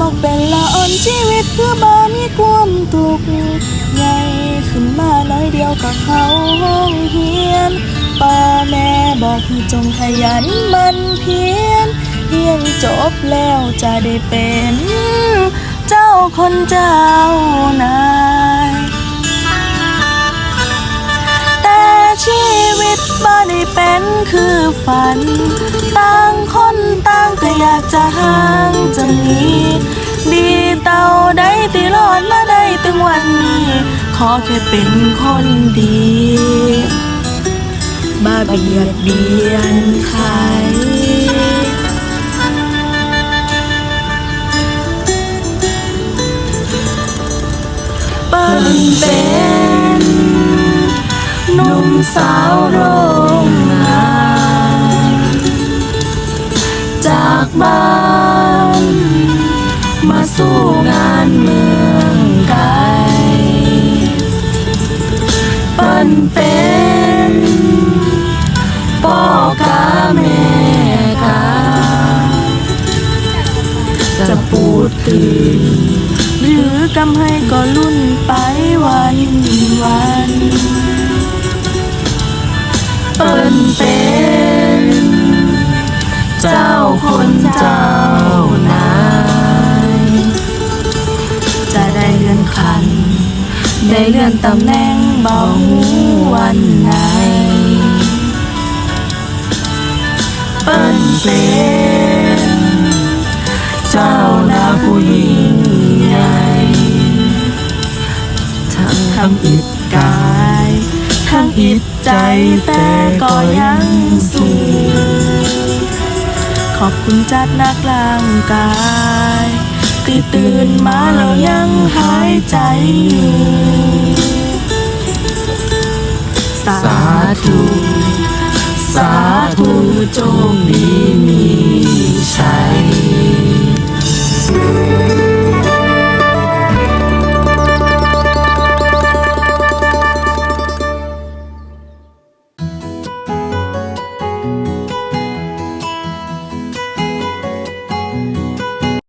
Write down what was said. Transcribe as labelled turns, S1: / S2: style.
S1: มอกเป็นละอ่อนชีวิตคือบ่มีความทุกข์ใหญ่ขึ้นมาน้อยเดียวกับเขาห้องเฮียนพ่อแม่บอกให้จงขยันมันเพียรเรียนจบแล้วจะได้เป็น เจ้าคนเจ้านายแต่ชีวิตบ่ได้เป็นคือฝัน ต่างคนต่างก็อยากจะหา จะมีดีเต่าได้ที่รอดมาได้ถึงวันนี้ ขอแค่เป็นคนดีบาเบียดเบียนใครเปิ้นเป็นหนุ่มสาวโรงงาน จากบ้าน สู่งานเมืองไกลเปิ้นเป็นพ่อกาแม่กาจะพูดถึงหรือกำให้ก็ลุ่นไปวันวันันได้เลื่อนตำแหน่งเบาหูวันไหน เปิ้นเป็นเจ้านาผู้ยิ่งใหญ่ทั้งทำอิดกาย ทั้งอิดใจแต่ก็ยังสู้ขอบคุณจัดนักร่างกาย ตื่นมาเรายังหายใจอยู่สาธุ สาธุจงดีมีชัย